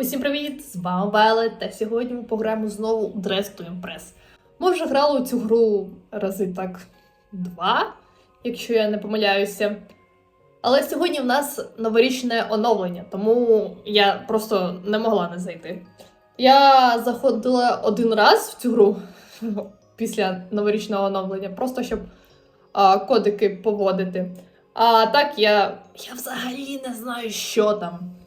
Усім привіт! З вами Веле, та сьогодні ми пограємо знову у Dress to Impress. Ми вже грали у цю гру рази так два, якщо я не помиляюся. Але сьогодні в нас новорічне оновлення, тому я просто не могла не зайти. Я заходила один раз в цю гру після новорічного оновлення, просто щоб а, кодики поводити. А так я, я взагалі не знаю, що там.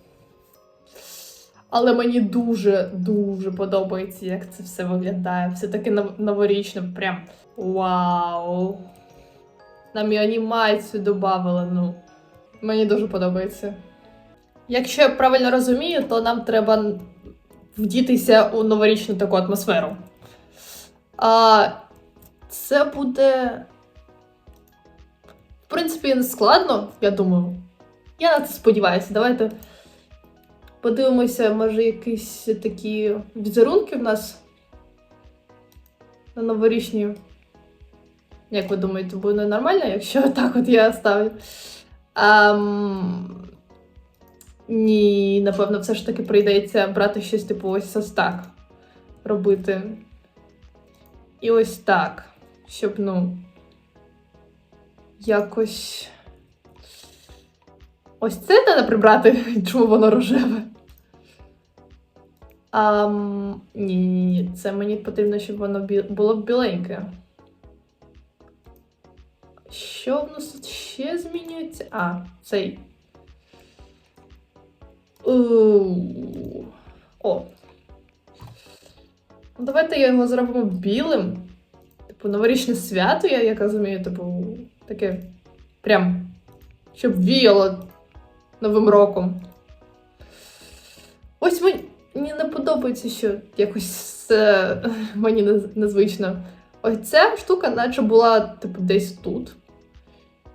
Але мені дуже дуже подобається, як це все виглядає. Все таке нов- новорічне, прям вау. Нам і анімацію додавали, ну. Мені дуже подобається. Якщо я правильно розумію, то нам треба вдітися у новорічну таку атмосферу. А це буде. В принципі, не складно, я думаю. Я на це сподіваюся. Давайте подивимося, може, якісь такі візерунки в нас на новорічні. Як ви думаєте, буде нормально, якщо так от я ставлю? Ам... Ні, напевно, все ж таки прийдеться брати щось типу ось ось так робити. І ось так. Щоб, ну. Якось. Ось це треба прибрати, чому воно рожеве. Ам, ні, ні, ні, це мені потрібно, щоб воно бі- було біленьке. Що в нас тут ще змінюється? А, цей. О. Ну, Давайте його зробимо білим. Типу, новорічне свято, я як розумію, типу, таке прям, щоб віяло Новим роком. Подобається, що якось е, мені незвично. Ось ця штука, наче була, типу, десь тут.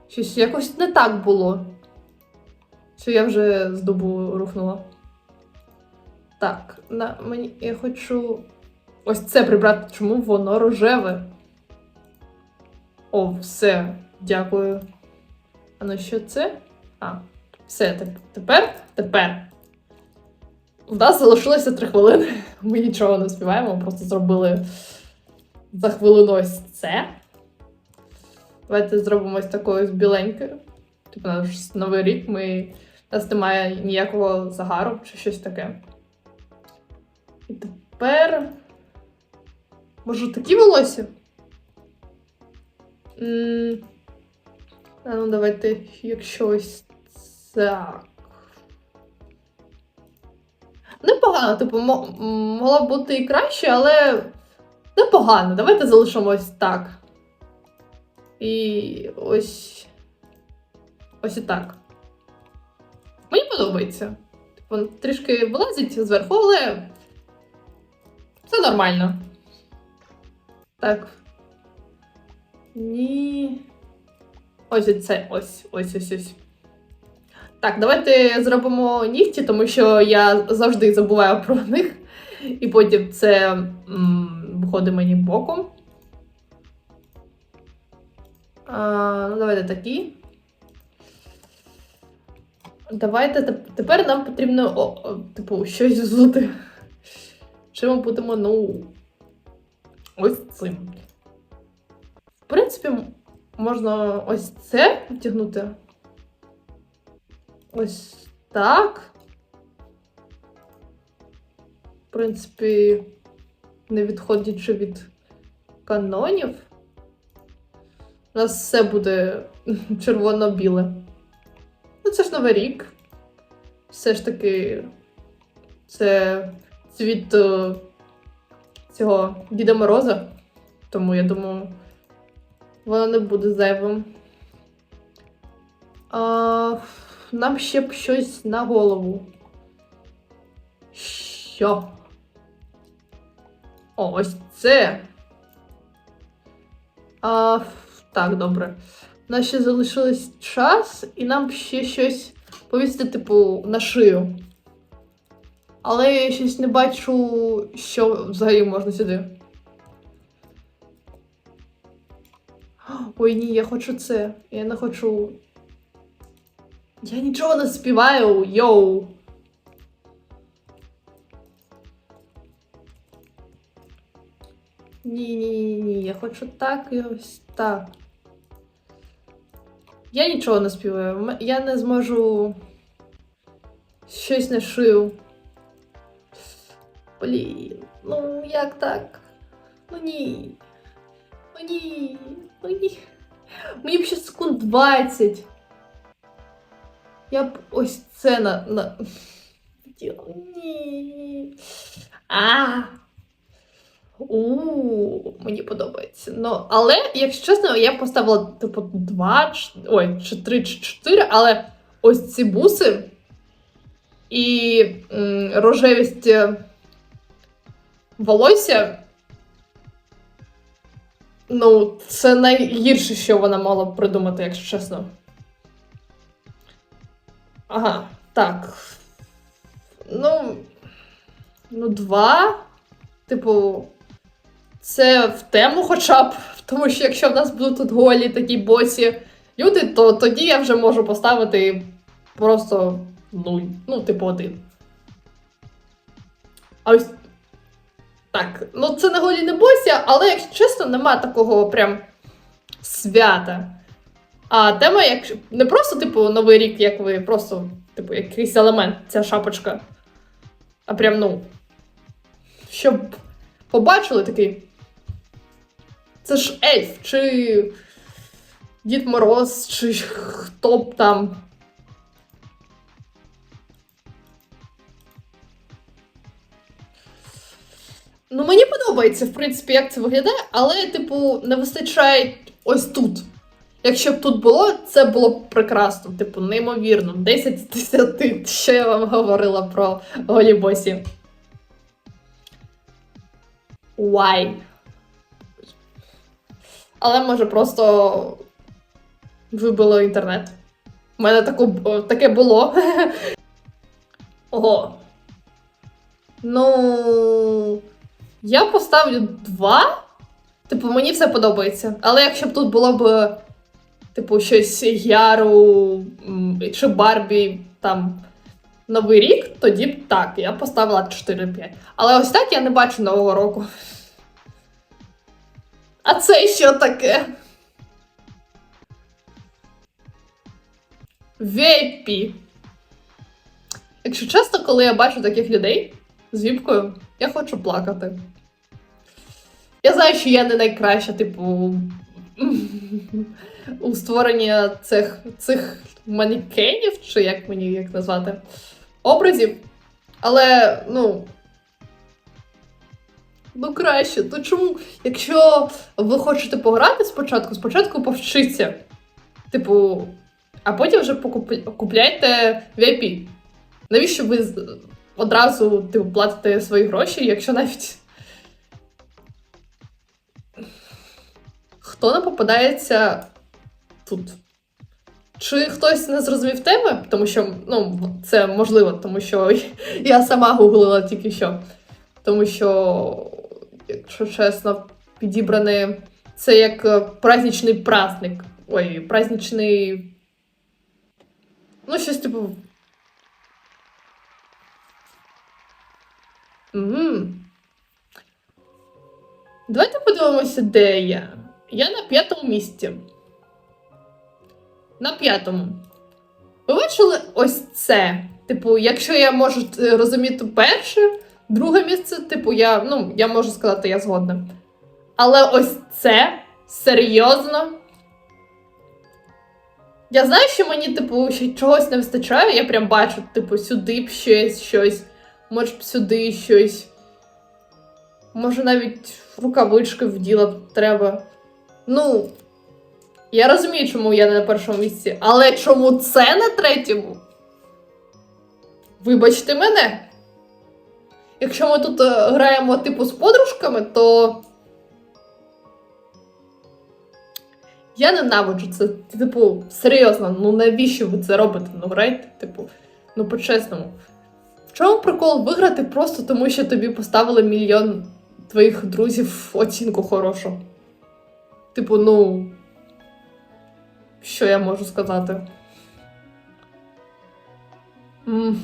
Щось якось не так було. Що я вже з дубу рухнула. Так, на мені я хочу ось це прибрати, чому воно рожеве. О, все, дякую. А на що це? А, все, теп- тепер, тепер. У нас залишилося три хвилини. Ми нічого не співаємо, просто зробили за хвилину ось це. Давайте зробимо ось такою біленькою. Типу наш новий рік, ми... у нас немає ніякого загару чи щось таке. І тепер. Може, такі волосся? м а ну, давайте, якщо ось так. Непогано, типу, могло б бути і краще, але непогано. Давайте залишимо ось так. І ось. Ось і так. Мені подобається. Типу, трішки вилазить зверху, але все нормально. Так. Ні. Ось це, ось, ось, ось, ось. Так, давайте зробимо нігті, тому що я завжди забуваю про них. І потім це виходить мені боком. А, ну, давайте такі. Давайте тепер нам потрібно о, о, типу, щось взути. Що ми будемо, ну. Ось цим. В принципі, можна ось це втягнути. Ось так. В принципі, не відходячи від канонів. У нас все буде червоно-біле. Ну, це ж Новий рік. Все ж таки, це цвіт е, цього Діда Мороза. Тому я думаю, воно не буде зайвим. А, нам ще б щось на голову. Що? Ось це. А, так, добре. У нас ще залишилось час, і нам ще щось повісити, типу, на шию. Але я щось не бачу, що взагалі можна сюди. Ой, ні, я хочу це. Я не хочу. Я ничего не спеваю, йоу. Не, не, не, я хочу так і ось так. Я нічого не співаю. Я не зможу щось не шию. Блін, ну як так? Ну ні. Ну ні. Ну ні. Мені б ще секунд 20. Я б ось це на. на... Ні. А. У, мені подобається. Ну, але, якщо чесно, я поставила типу 2, ч- ой, чи 3, чи 4, але ось ці буси і м, рожевість е, волосся. Ну, це найгірше, що вона мала придумати, якщо чесно. Ага, так. Ну. Ну, два. Типу, це в тему хоча б. Тому що якщо в нас будуть тут голі такі босі люди, то тоді я вже можу поставити просто нуль. Ну, типу, один. А ось. Так, ну це не голі не босі, але якщо чесно, нема такого прям свята. А тема, як не просто, типу, Новий рік, як ви просто, типу, якийсь елемент, ця шапочка. А прям, ну. Щоб побачили такий. Це ж ельф, чи Дід Мороз, чи хто б там. Ну, мені подобається, в принципі, як це виглядає, але, типу, не вистачає ось тут. Якщо б тут було, це було б прекрасно, типу, неймовірно. 10 з 10, що я вам говорила про голібосі. Why? Але може просто вибило інтернет. У мене таку, таке було. Ого. Ну. Я поставлю два. Типу, мені все подобається. Але якщо б тут було б, типу, щось Яру чи Барбі там Новий рік, тоді б так, я поставила 4-5. Але ось так я не бачу Нового року. А це що таке? Вейпі. Якщо чесно, коли я бачу таких людей з віпкою, я хочу плакати. Я знаю, що я не найкраща, типу, у створенні цих, цих манекенів, чи як мені їх назвати, образів. Але, ну. Ну, краще. То чому, якщо ви хочете пограти спочатку, спочатку повчіться. Типу, а потім вже купляйте VIP. Навіщо ви одразу типу, платите свої гроші, якщо навіть. Хто не попадається тут? Чи хтось не зрозумів теми? Тому що, ну, це можливо, тому що я сама гуглила тільки що. Тому що, якщо чесно, підібране це як е, праздничний праздник. Ой, праздничний. Ну, щось типу. Угу. Давайте подивимося, де я. Я на п'ятому місці. На п'ятому. Ви бачили ось це? Типу, якщо я можу е, розуміти перше, друге місце, типу, я, ну, я можу сказати, я згодна. Але ось це серйозно. Я знаю, що мені, типу, ще чогось не вистачає. Я прям бачу, типу, сюди б щось, щось, може б сюди щось. Може, навіть рукавички вділа б треба. Ну, я розумію, чому я не на першому місці, але чому це на третьому? Вибачте мене. Якщо ми тут е, граємо, типу, з подружками, то. Я ненавиджу це. Типу, серйозно, ну навіщо ви це робите? Ну, грайте, типу, ну по-чесному. В чому прикол виграти просто тому, що тобі поставили мільйон твоїх друзів оцінку хорошу? Типу, ну. Що я можу сказати?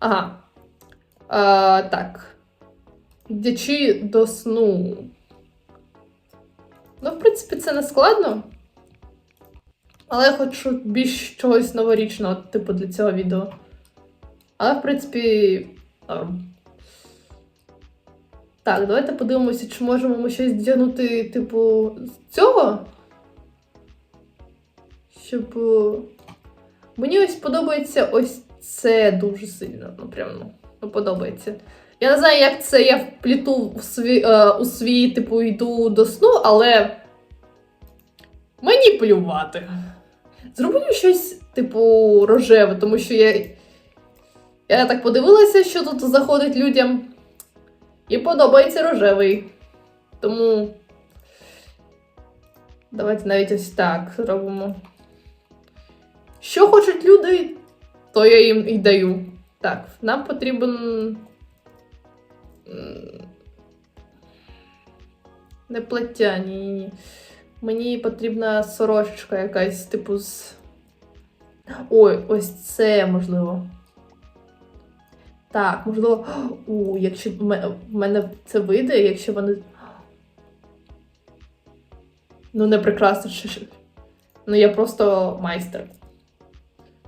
Ага. А, так. Йдячи до сну. Ну, в принципі, це не складно. Але я хочу більш чогось новорічного, типу, для цього відео. Але, в принципі, норм. Так, давайте подивимося, чи можемо ми щось вдягнути, типу, з цього. Щоб. е, Мені ось подобається ось це дуже сильно. Ну, прям, ну, ну, подобається. Я не знаю, як це я впліту в свій, е, у свій, типу, йду до сну, але мені плювати. Зроблю щось, типу, рожеве, тому що я. Я так подивилася, що тут заходить людям. І подобається рожевий. Тому. Давайте навіть ось так зробимо. Що хочуть люди, то я їм і даю. Так, нам потрібен. Не плаття, ні, ні, ні. Мені потрібна сорочка якась, типу, з. Ой, ось це можливо. Так, можливо. У, якщо в мене це вийде, якщо вони. Ну, не прекрасно. Ну, я просто майстер.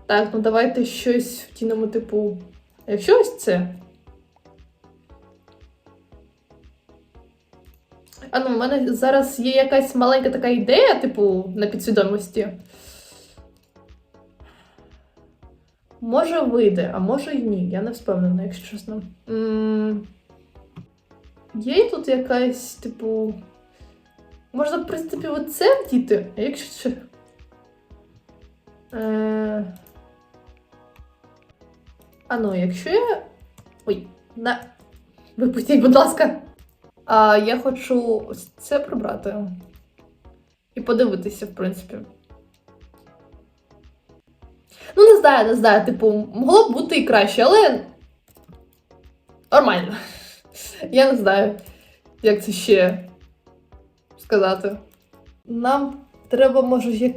Так, ну давайте щось втінемо, типу. Якщо ось це. А ну, в мене зараз є якась маленька така ідея, типу, на підсвідомості. Може вийде, а може й ні. Я не впевнена, якщо чесно. м Є тут якась, типу. Можна, в принципі, оце вдіти, а якщо. Е... А ну, якщо я. Ой, на. Випустіть, будь ласка. А я хочу ось це прибрати. І подивитися, в принципі. Ну, не знаю, не знаю, типу, могло б бути і краще, але. Нормально. Я не знаю, як це ще сказати. Нам треба, може, як.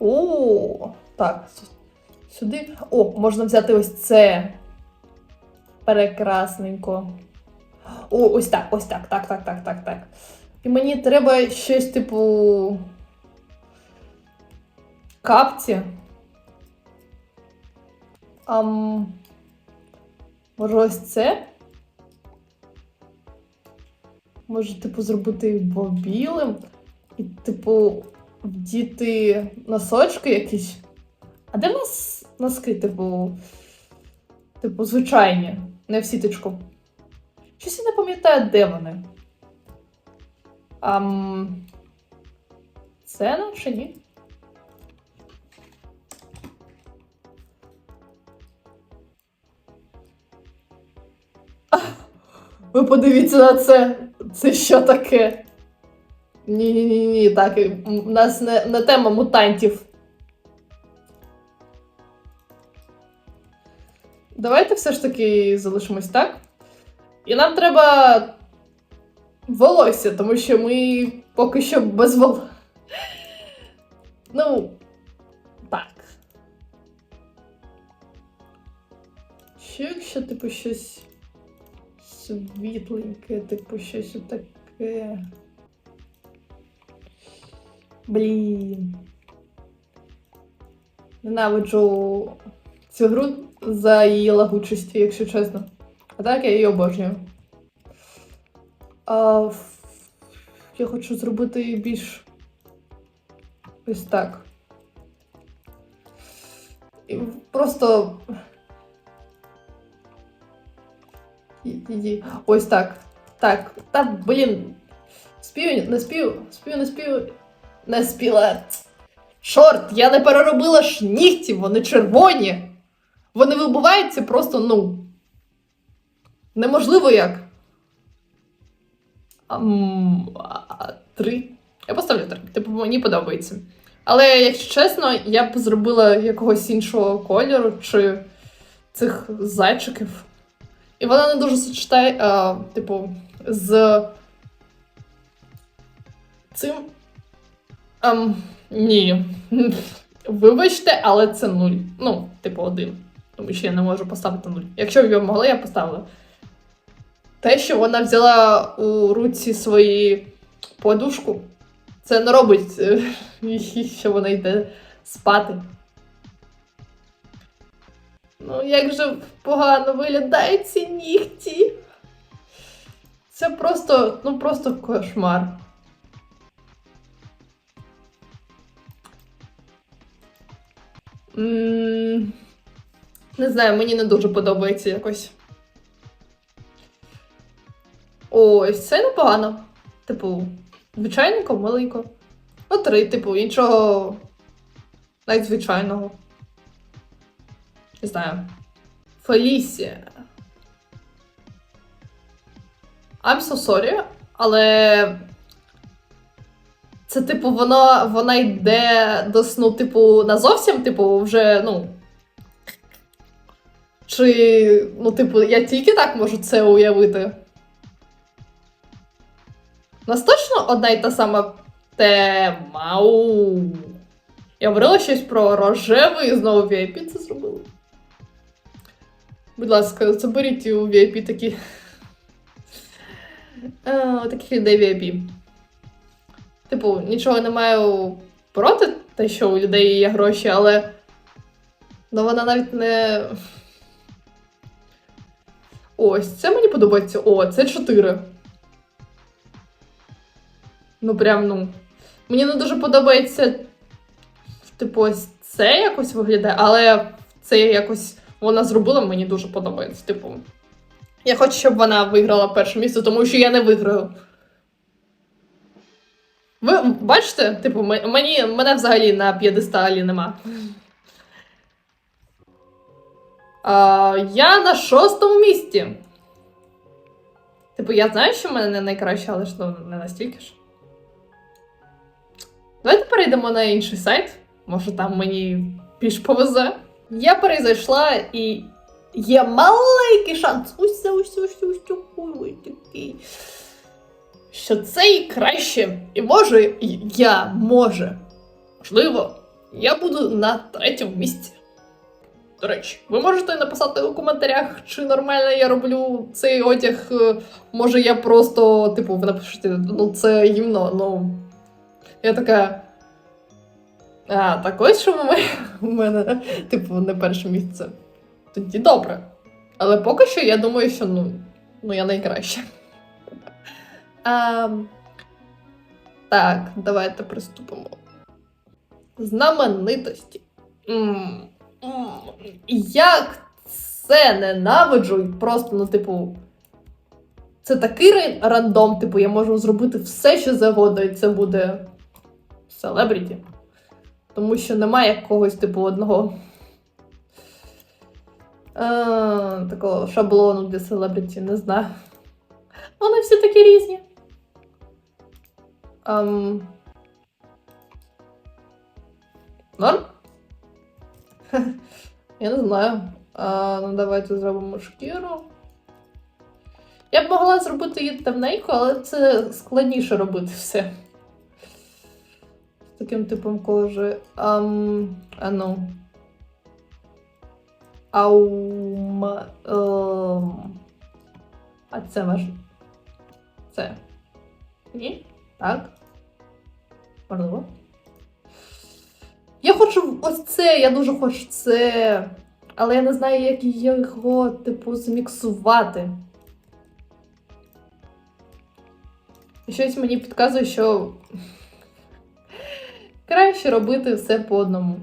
О, так. Сюди. О, можна взяти ось це. Прекрасненько. О, ось так, ось так, так, так, так, так, так. І мені треба щось, типу. Капці. Ам... Може, ось це? Може, типу, зробити його білим і, типу, вдіти носочки якісь. А де нас носки, типу, типу, звичайні, не в сіточку? Щось я не пам'ятаю, де вони. Ам... Це наче ні? Ви подивіться на це. Це що таке? Ні, ні, так. У нас не, не тема мутантів. Давайте все ж таки залишимось так. І нам треба волосся, тому що ми поки що без вол... Ну, так. Що якщо, типу, щось світленьке, типу, щось таке. Блін. Ненавиджу цю гру за її лагучості, якщо чесно. А так я її обожнюю. А, я хочу зробити її більш ось так. І просто. Іди. Ось так. Так. Та, блін. Спів, не спів, спів, не спів. Не спіла. Чорт, я не переробила ж нігті, вони червоні. Вони вибиваються просто, ну. Неможливо як. Три. Я поставлю три. Типу, мені подобається. Але, якщо чесно, я б зробила якогось іншого кольору чи цих зайчиків. І вона не дуже сочетає, а, типу, з цим. Ам, ні. Вибачте, але це нуль. Ну, типу, один. Тому що я не можу поставити нуль. Якщо б я могла, я поставила. те, що вона взяла у руці свої подушку, це не робить, е, що вона йде спати. Ну, як же погано виглядають ці нігті. Це просто, ну просто кошмар. М, Не знаю, мені не дуже подобається якось. Ось, це непогано. Типу, звичайненько, маленько. Ну, три, типу, нічого навіть звичайного. Не знаю. Фелісія. I'm so sorry, але. Це, типу, вона, вона йде до сну, типу, на зовсім, типу, вже, ну. Чи, ну, типу, я тільки так можу це уявити. У нас точно одна й та сама тема. Я говорила щось про рожевий і знову VIP це зробили. Будь ласка, заберіть у VIP такі. Е, таких людей VIP. Типу, нічого не маю проти те, що у людей є гроші, але. Ну вона навіть не. Ось, це мені подобається. О, це 4. Ну, прям, ну. Мені не дуже подобається. Типу, ось це якось виглядає, але це якось вона зробила, мені дуже подобається. Типу. Я хочу, щоб вона виграла перше місце, тому що я не виграю. Ви бачите, типу, мені, мене взагалі на п'єдесталі нема. А, я на шостому місці. Типу, я знаю, що в мене не найкраще, але ж ну, не настільки ж. Давайте перейдемо на інший сайт. Може, там мені більш повезе. Я перейшла і є маленький шанс. Ось це, ось ось ось такий. Що це і краще. І може, я може. Можливо, я буду на третьому місці. До речі, ви можете написати у коментарях, чи нормально я роблю цей одяг. Може, я просто, типу, ви напишете, ну це гімно, ну. Я така. А, так ось що ми- у мене, типу, не перше місце. Тоді добре. Але поки що я думаю, що ну, ну я найкраща. А, так, давайте приступимо. Знаменитості. М, м, Як це ненавиджу, і просто, ну, типу. Це такий рандом, типу, я можу зробити все, що завгодно, і це буде селебріті. Тому що немає якогось, типу, одного е, такого шаблону для селебріті, не знаю. Вони всі такі різні. Ем... Норм? Я не знаю. А, ну, давайте зробимо шкіру. Я б могла зробити її темненько, але це складніше робити все. Таким типом кожи. Ам, а ну. Аум. Ем. А це ваш. Це. Ні? Так. Можливо. Я хочу ось це, я дуже хочу це. Але я не знаю, як його, типу, зміксувати. Щось мені підказує, що краще робити все по одному.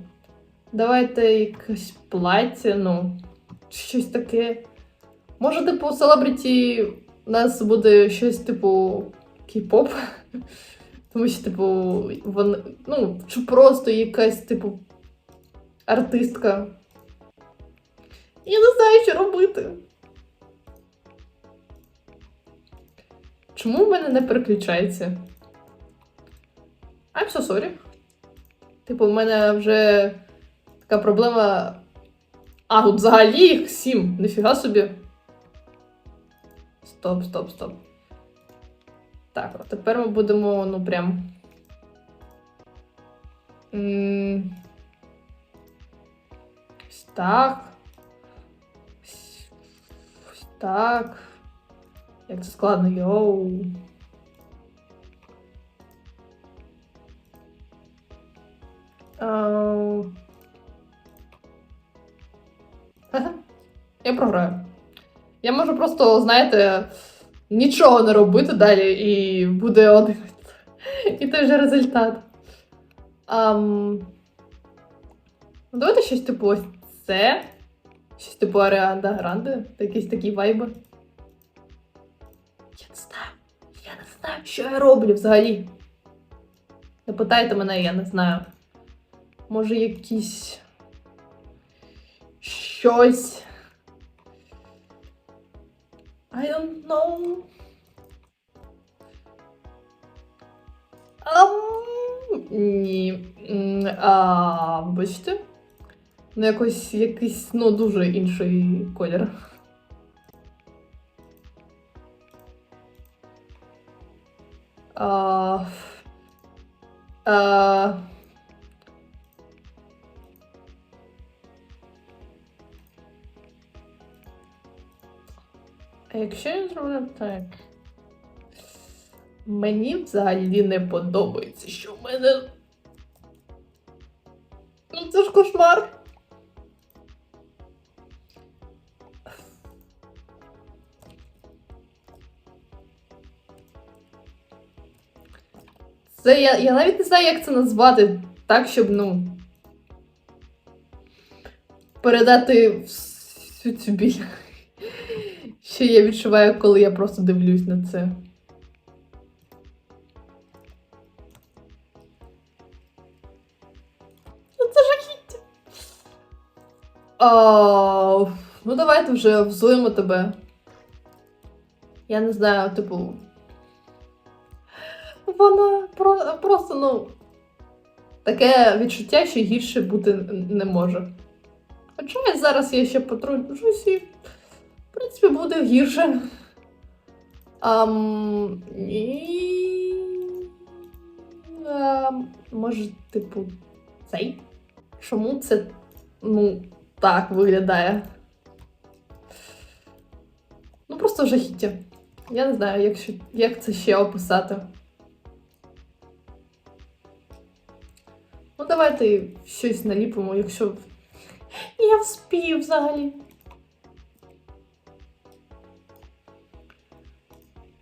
Давайте якесь плаття, ну, щось таке. Може, типу, у селебріті у нас буде щось, типу, кей-поп. Тому що, типу, вон, ну, чи просто якась, типу, артистка. Я не знаю, що робити. Чому в мене не переключається? I'm so sorry. Типу, в мене вже така проблема. А, тут взагалі їх сім. Ніфіга собі. Стоп, стоп, стоп. Так, а тепер ми будемо, ну прям. Ось так. Ось- так. Як це складно, йоу. Я програю. Я можу просто, знаєте, нічого не робити далі, і буде один і той же результат. Ну, давайте щось типу це. Щось типу Аріанда Гранде. Якісь такі вайби. Я не знаю. Я не знаю, що я роблю взагалі. Не питайте мене, я не знаю. Може, якісь. Щось. I don't know. Ам, ні. А, бачите? Ну, якось якийсь, ну, дуже інший колір. А, а, якщо я зроблю так. Мені взагалі не подобається, що в мене. Ну, це ж кошмар. Це я, я навіть не знаю, як це назвати так, щоб, ну. Передати всю цю біль, що я відчуваю, коли я просто дивлюсь на це. Ну, це жахіття. А, ну, давайте вже взуємо тебе. Я не знаю, типу. Вона про, просто, ну. Таке відчуття, що гірше бути не може. Хоча я зараз я ще потружусь і, принципі, буде гірше. Ам, і... Ам, може, типу, цей? Чому це, ну, так виглядає? Ну, просто жахіття. Я не знаю, як, як це ще описати. Ну, давайте щось наліпимо, якщо. Я вспію взагалі.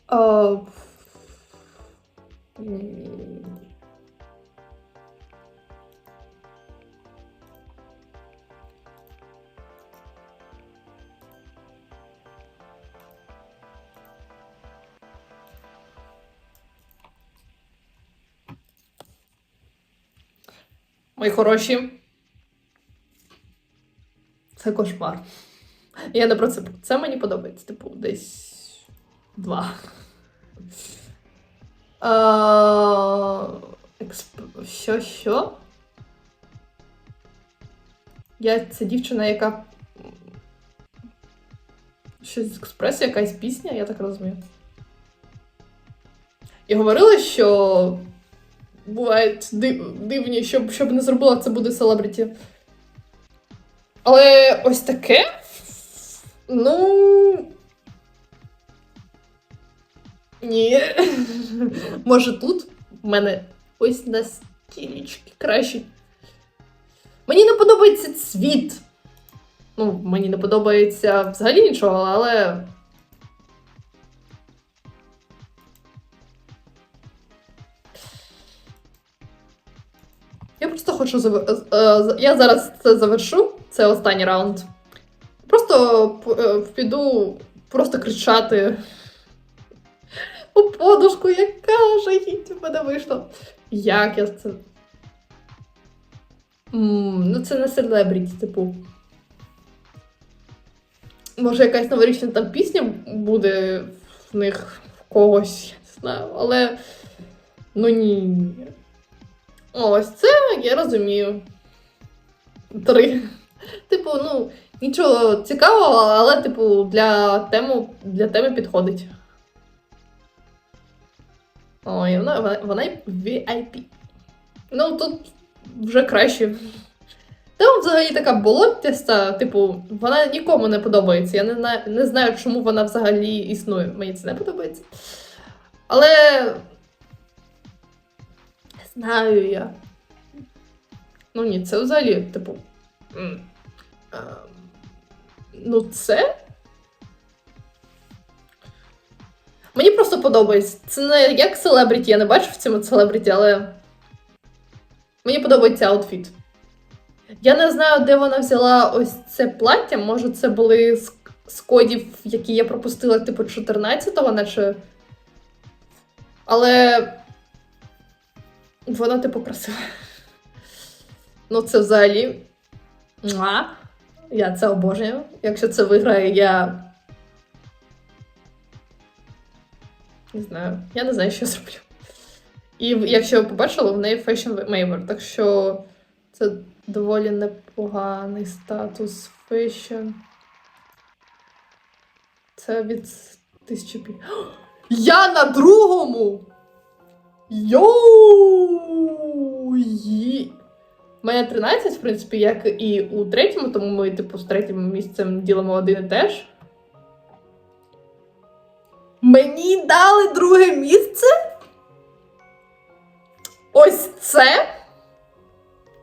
А... Мої хороші. Це кошмар. Я не про це. Це мені подобається, типу, десь два. Експ... Що, що? Я це дівчина, яка. Щось з експресу, якась пісня, я так розумію. І говорили, що бувають див- дивні, щоб, щоб не зробила, це буде селебріті. Але ось таке. Ну. Ні. Може тут в мене ось на стілечки краще. Мені не подобається цвіт. Ну, мені не подобається взагалі нічого, але. Я просто хочу зав... е, е, Я зараз це завершу. Це останній раунд. Просто е, піду просто кричати у подушку, яка жахіття в мене вийшло. Як я це. М, ну, це не селебріті, типу. Може, якась новорічна там пісня буде в них в когось, я не знаю, але. Ну ні. Ось це я розумію. Три. Типу, ну, нічого цікавого, але, типу, для тему, для теми підходить. Ой, вона, вона, вона VIP. Ну, тут вже краще. Там взагалі така болотяста, типу, вона нікому не подобається. Я не, знаю- не знаю, чому вона взагалі існує. Мені це не подобається. Але. Знаю я. Ну ні, це взагалі, типу. Ну, це. Мені просто подобається. Це не як селебріті, я не бачу в цьому селебріті, але. Мені подобається аутфіт. Я не знаю, де вона взяла ось це плаття. Може, це були з, кодів, які я пропустила, типу, 14-го, наче. Але. Вона, типу, красива. Ну, це взагалі. Я це обожнюю. Якщо це виграє, я. Не знаю. Я не знаю, що зроблю. І якщо ви побачили, в неї Fashion Maver, так що це доволі непоганий статус Fashion. Це від тисячі пі. Я на другому! Йоу! Є- мене 13, в принципі, як і у третьому, тому ми, типу, з третім місцем ділимо один і теж. Мені дали друге місце? Ось це?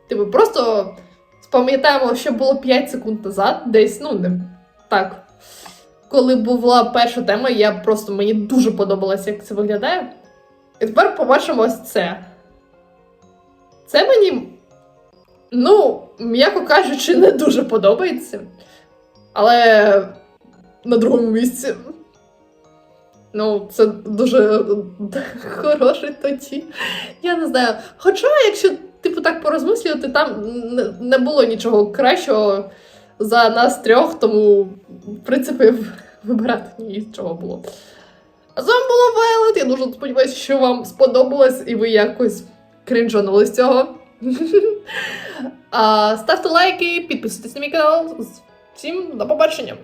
Типу, просто спам'ятаємо, що було 5 секунд назад, десь, ну, не так. Коли була перша тема, я просто мені дуже подобалося, як це виглядає. І тепер побачимо ось це. Це мені, ну, м'яко кажучи, не дуже подобається. Але на другому місці. Ну, це дуже хороший тоді. Я не знаю. Хоча, якщо типу так порозмислювати, там не- було нічого кращого за нас трьох, тому, в принципі, вибирати нічого було. З вами була Вайлет. Я дуже сподіваюся, що вам сподобалось і ви якось кринжанули з цього. ставте лайки, підписуйтесь на мій канал. Всім до побачення!